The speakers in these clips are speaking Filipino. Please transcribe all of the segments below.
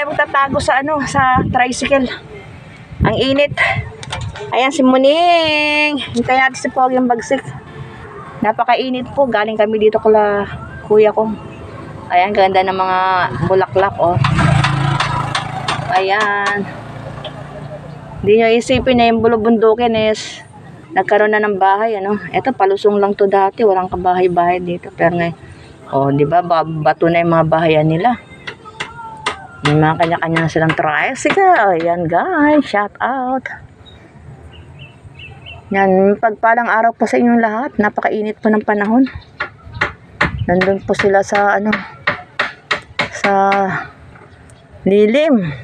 Tayo magtatago sa ano, sa tricycle. Ang init. Ayan si Muning. Hintayin natin si Pogi yung bagsik. Napakainit po. Galing kami dito kala kuya ko. Ayan, ganda ng mga bulaklak, oh. Ayan. Hindi nyo isipin na yung bulubundukin is nagkaroon na ng bahay, ano. Ito, palusong lang to dati. Walang kabahay-bahay dito. Pero ngayon, oh, di ba- bato na yung mga bahayan nila. May mga kanya-kanya na silang tricycle. Ayan, guys. Shout out. Yan, pagpalang araw po sa inyong lahat. Napakainit po ng panahon. Nandun po sila sa ano, sa lilim.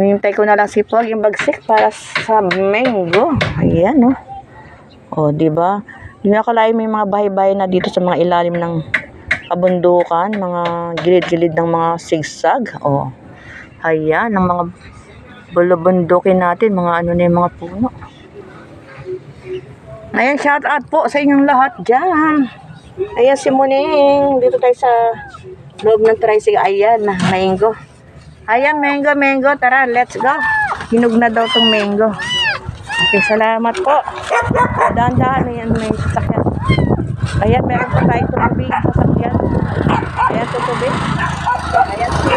Hintay ko na lang si Pog yung bagsik para sa mango. Ayan, oh. O, di ba? Hindi na akalain may mga bahay-bahay na dito sa mga ilalim ng kabundukan, mga gilid-gilid ng mga sigsag. O, ayan, ang mga bulubundukin natin, mga ano na yung mga puno. Ayan, shout out po sa inyong lahat dyan. Ayan si Muning. Dito tayo sa loob ng tricycle. Ayan, mango. Ayan, mango, mango. Tara, let's go. Hinog na daw tong mango. Okay, salamat po. Dahan-dahan, ayan, sasakyan. Ayan, meron pa tayo tubig sa sasakyan. Ayan, tutubig. Ayan, si...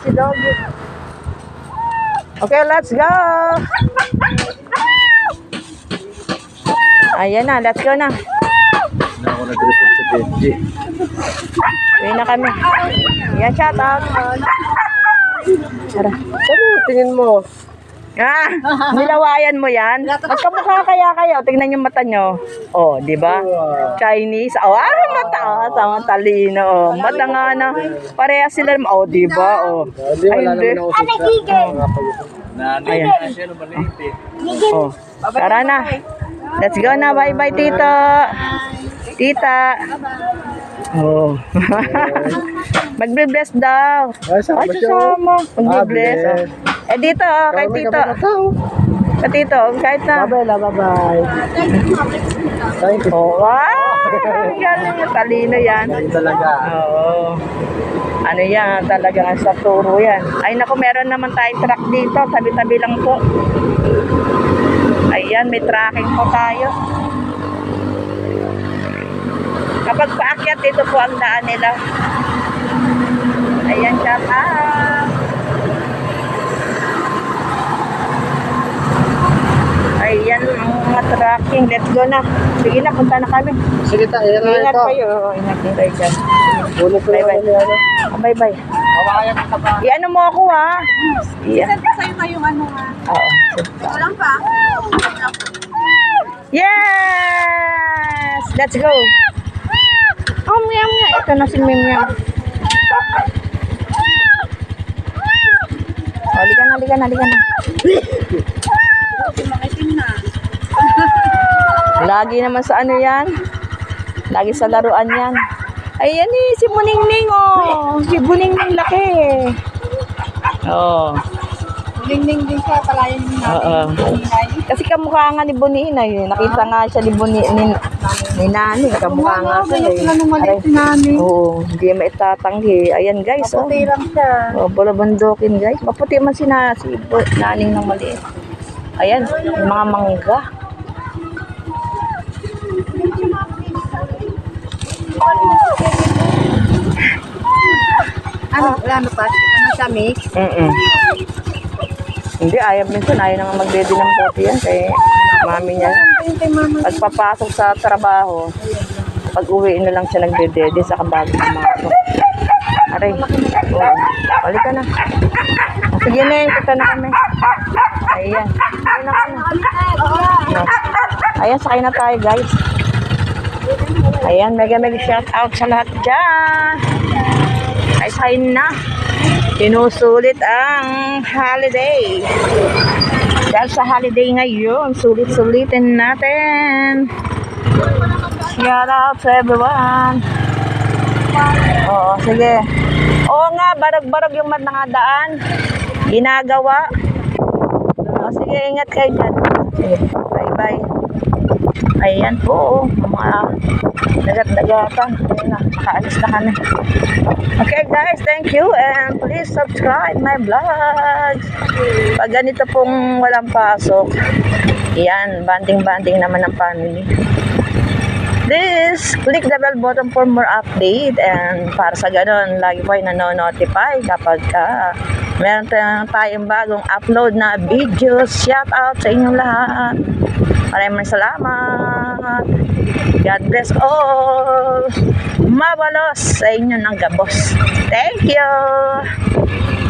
Si Doggy. Okay, let's go. Ayan na, let's go na. na ako nag-report sa Benji. Uwi na kami. Yan, shout out. Tara. Ano tingin mo? Ah, nilawayan mo yan. Magkamukha kaya kayo. Tingnan yung mata nyo. Oh, di ba? Chinese. Oh, ah, mata. Oh, sama talino. Oh, mata nga na. Pareha sila. Oh, di ba? Oh. Hindi, Ay, hindi. Ayan. Oh. Tara na. Let's go na. Bye-bye, tito. Tita. Oh. Magbe-bless daw. Ay, sama Ay, sasama. Magbe-bless. Ah, Oh. Eh, dito, oh, kay tito. na. Kay tito, kahit na. Bye-bye la, bye-bye. Thank you. Oh, wow! Galing, talino yan. Talaga. Oo. Ano yan, talaga sa turo yan. Ay, naku, meron naman tayong truck dito. Tabi-tabi lang po. Ayan, may tracking po tayo. Kapag paakyat, dito po ang daan nila. Ayan, shout out. Tracking. Let's go na. Sige na, punta na kami. Sige ta, yan na Ingat ito. kayo. Oo, Ingat din kayo dyan. Ulit ko Bye-bye. naman yan. Ah, Bye-bye. Kawayan ka? I-ano mo ako ha? Yeah. Send ko sa'yo na yung ano ha. Oo. Walang pa. Yes! Let's go! Oh, meow meow. Ito na si Meow Oh, halika na, halika na, halika na. Makitim na. Lagi naman sa ano yan? Lagi sa laruan yan. Ayan eh, si Buningning oh. Si Buningning laki. Oh. Ning-ning din siya. Palayan din natin. Oo. Kasi kamukha nga ni Bonina eh. Nakita nga siya ni Boni ni, ni Nani. Kamukha nga sila eh. Aray. si nani. Oo, hindi maitatanggi. Ayan guys, oh. Maputi lang siya. Oh, bulabandokin guys. Maputi man si, na, si Naning ng maliit. Ayan, yung mga mangga. Ano? Ano pa? Ano siya mix? Mm Hindi, ayaw minsan. Ayaw naman mag-ready ng puti yan kay mami niya. Mama. Pagpapasok sa trabaho, pag uwi na lang siya nagde-dede sa kabago ng mga ito. Aray, oo. Balik ka na. O, Sige na yun, kita na kami. Ayan. Ayan na kami. No. Ayan, sakay na tayo guys. Ayan, mega mega shout out sa lahat dyan. Ay, sakay na. Sinusulit ang holiday. Dahil sa holiday ngayon, sulit-sulitin natin. Shout out to everyone. Oo, sige. Oo nga, barag-barag yung mat nga daan. Ginagawa. Oo, sige, ingat kayo dyan. Sige, bye-bye. Ayan po, mga Dagat-dagatan. Na, makaalis na kami. Okay guys, thank you and please subscribe my vlogs. Pag ganito pong walang pasok, yan, banding-banding naman ng family. Please click the bell button for more update and para sa ganun, lagi po ay nanonotify kapag ka meron tayong, bagong upload na videos. Shout out sa inyong lahat. Maraming salamat. God bless all. Mabalos sa inyo ng gabos. Thank you.